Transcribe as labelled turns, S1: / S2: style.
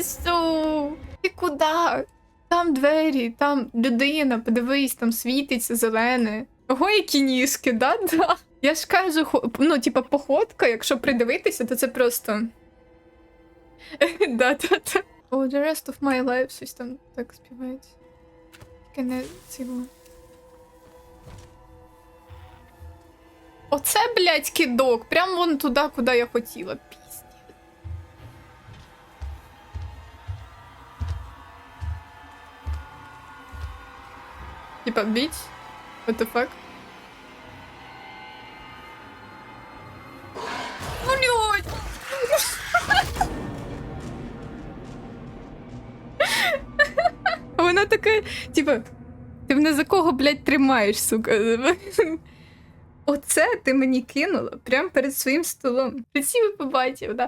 S1: лісу. Ти куди? Там двері, там людина, подивись, там світиться зелене. Ого, які ніжки, да? Да. Я ж кажу, ну, типа, походка, якщо придивитися, то це просто. да, да, да. Oh, the rest of my life, щось там так співається. Тільки не ціло. Оце, блядь, кидок. Прям вон туди, куди я хотіла. Типа, біть? What the fuck? Блядь! Вона така, типа, ти мене за кого, блядь, тримаєш, сука? Оце ти мені кинула прямо перед своїм столом. Приціви побачив, да.